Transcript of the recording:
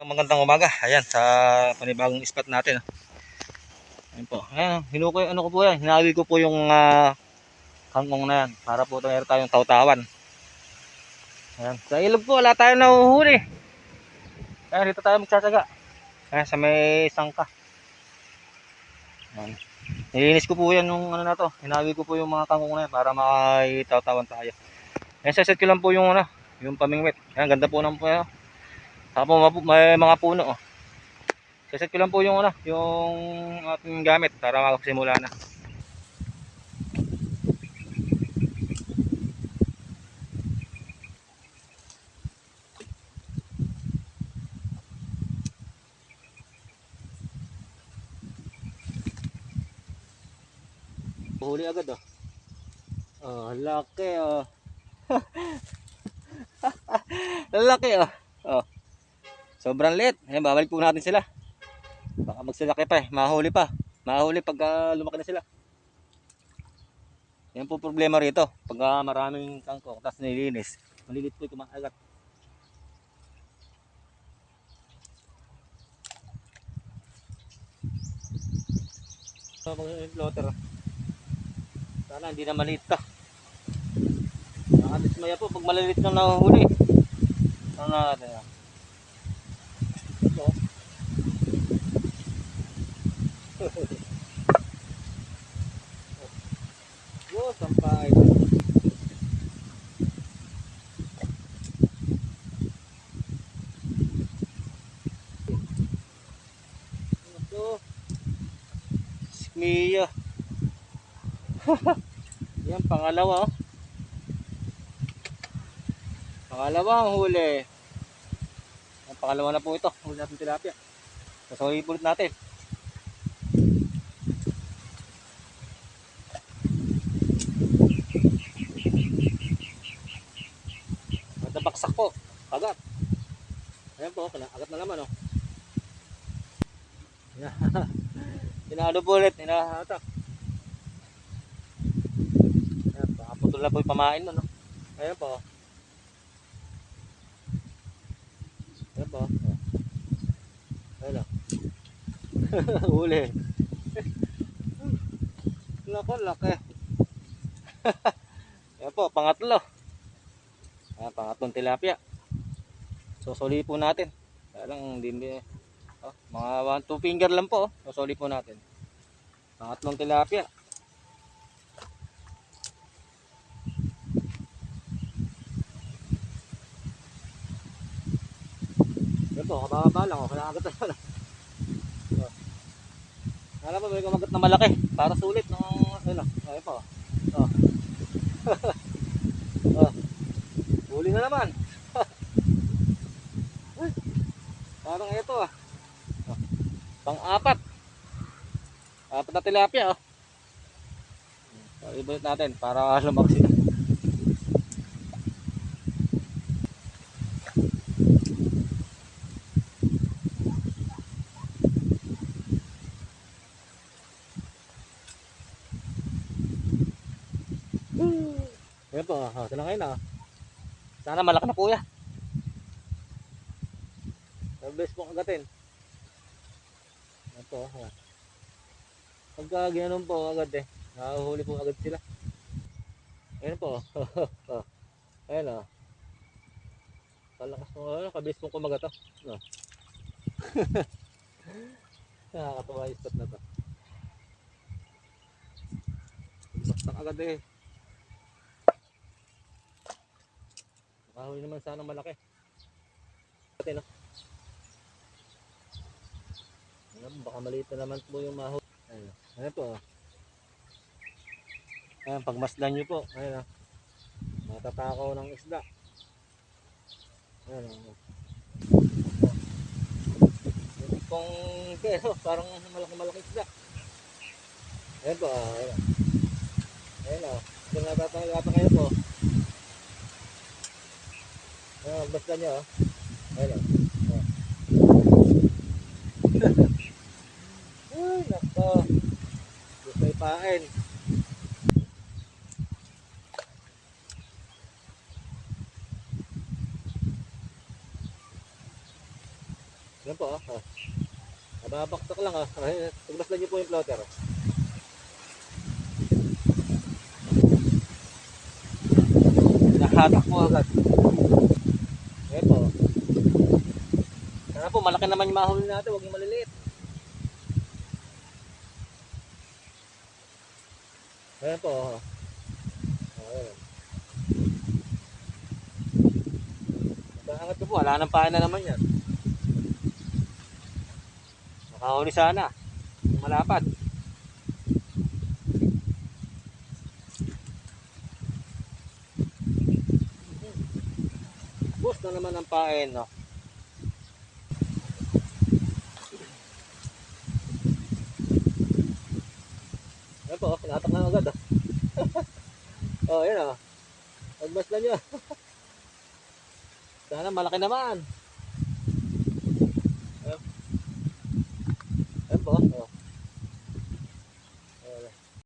Magandang umaga. Ayan, sa panibagong spot natin. Ayan po. Ayan, hinukoy, ano ko po yan. Hinawi ko po yung ah, kangkong na yan. Para po meron tayong tawtawan. Ayan. Sa ilog po, wala tayong nahuhuli. Ayan, dito tayo magtsatsaga. Ayan, sa may sangka. Ayan. Nilinis ko po yan yung ano na to. Hinawi ko po yung mga kangkong na yan para makitawtawan tayo. Ayan, saset ko lang po yung ano, yung pamingwit. Ayan, ganda po ng po. Ayan. Tapos mapu- may mga puno oh. Saset ko lang po yung ano, yung ating gamit para makasimula na. Huli agad oh. Oh, laki oh. laki oh. Oh. Sobrang liit. Ayan, babalik po natin sila. Baka magsilaki pa eh. Mahuli pa. Mahuli pag ah, lumaki na sila. Yan po problema rito. Pag ah, maraming kangkong tapos nilinis. Malilit po yung kumakagat. So, mga floater. Sana hindi na maliit ka. Nakadismaya po pag maliliit na nahuhuli. Ano natin yan? Ito. Yo, sampay. Ito. Mia. Yan, pangalawa. oh. Pangalawang huli. Ang pangalawa na po ito. Huli natin tilapia. Sasawin ulit natin. Maganda baksak po. Agat. Ayan po. Agat na naman oh. Hinalo po ulit. Hinahatak. Ayan. Pakaputol na po yung pamain no. Ayan po. Ayan po. Ayan o. Huli. Lako, laki. Ayan po, pangatlo. Ayan, pangatlong tilapia. Susuli po natin. Kaya lang, hindi. Oh, mga one, two finger lang po. Oh. Susuli po natin. Pangatlong tilapia. Po, kababa lang. Oh. Kailangan agad na Oh. Alam mo, may kumagat na malaki. Para sulit ng ano. Ayun po. Oh. oh. Huli na naman. Parang ito ah. Oh. Pang-apat. Apat na tilapia oh. So, ibulit natin para lumaki sila. Yan po, oh, sila ngayon ah. Sana malaki na kuya. Mabilis po agatin. Yan po. Oh. Pagka ginanon po agad eh. Nahuhuli po agad sila. Ayan po. oh. Ayan oh. Kalakas mo. Ano, kabilis pong kumagat oh. No. Nakakatawa yung spot na to. Baksak agad eh. Makahuli naman sana malaki. Pati no. Ayan, baka maliit na naman po yung mahuli. Ayan, ayan po. Ayan, pagmasdan nyo po. Ayan, oh. matatakaw ng isda. Ayan, oh. Yung pong kero, parang malaki-malaki isda. Ayan po, oh. ayan. Ayan, oh. Kung natatanggapan kayo po. Ayan, basta nyo, oh. Ayan, oh. Ay, nako. Gusto ipain. Yan po, ah. ah. Nababaksak lang, ah. Ay, tuglas lang niyo po yung plotter. oh. Nahatak po agad. Yan po. Po, malaki naman yung mahuli natin, huwag yung maliliit. Ayan po. oh. Ayan. Pagkaangat ko po, wala nang pain na naman yan. Nakahuli sana. Malapad. Bus na naman ang pain, no? Po, pinatak na agad, ah. oh, yun, ah. Agmas na niya. Sana malaki naman.